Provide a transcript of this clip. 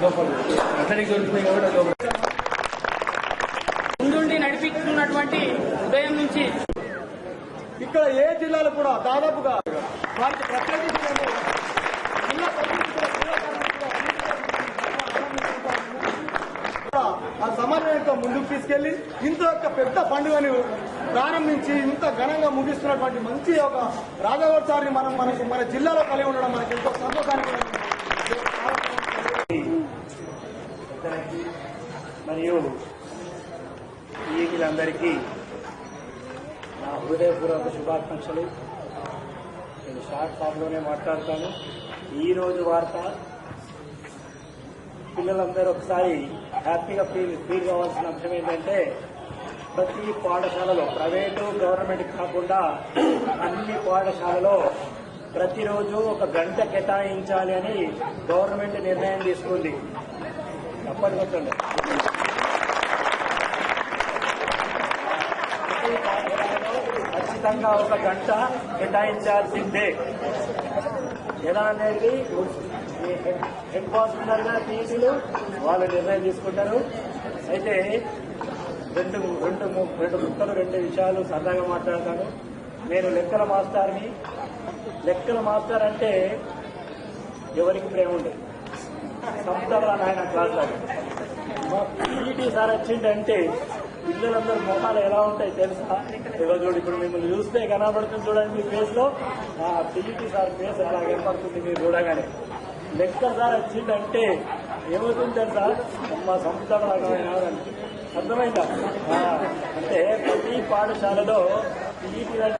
దొరుకుతుంది కాబట్టి ముందుండి నడిపిస్తున్నటువంటి ఉదయం నుంచి ఇక్కడ ఏ జిల్లాలో కూడా దాదాపుగా వారికి ప్రత్యేక జిల్లా ఆ సమన్వయంతో ముందుకు తీసుకెళ్ళి ఇంత యొక్క పెద్ద పండుగని ప్రారంభించి ఇంత ఘనంగా ముగిస్తున్నటువంటి మంచి ఒక రాజావోత్సవాన్ని మనం మనకు మన జిల్లాలో కలిగి ఉండడం మనకి ఎంతో సంతోషానికి అతనికి మరియు వీళ్ళందరికీ నా హృదయపూర్వక శుభాకాంక్షలు. నేను షార్ట్ ఫామ్లోనే మాట్లాడతాను. ఈరోజు వార్త పిల్లలందరూ ఒకసారి హ్యాపీగా ఫీల్ ఫీల్ కావాల్సిన అంశం ఏంటంటే ప్రతి పాఠశాలలో ప్రైవేటు గవర్నమెంట్ కాకుండా అన్ని పాఠశాలలో ప్రతిరోజు ఒక గంట కేటాయించాలి అని గవర్నమెంట్ నిర్ణయం తీసుకుంది. తప్పని కొట్టండి ఖచ్చితంగా ఒక గంట కేటాయించాల్సిందే. ఎలా అనేది హెడ్ హెడ్గా టీసీలు వాళ్ళు నిర్ణయం తీసుకుంటారు. అయితే రెండు రెండు ము- రెండు ముక్కలు రెండు విషయాలు సరదాగా మాట్లాడతాను. నేను లెక్కల మాస్టర్ని లెక్కల మాస్టర్ అంటే ఎవరికి ప్రేమ ఉండదు. సంస్థలో నాయన క్లాస్ సార్ వచ్చిందంటే పిల్లలందరూ మొహాలు ఎలా ఉంటాయి తెలుసా? ఏదో చూడు ఇప్పుడు మిమ్మల్ని చూస్తే కనబడుతుంది చూడండి మీ ఫేస్లో. ఆ పీఈటీ సార్ ఫేస్ ఎలా కనపడుతుంది మీరు చూడగానే. లెక్క సార్ వచ్చిందంటే ఏమవుతుంది తెలుసా? మా సంస్థలో అర్థమైందా? అంటే ప్రతి పాఠశాలలో పీఈటీ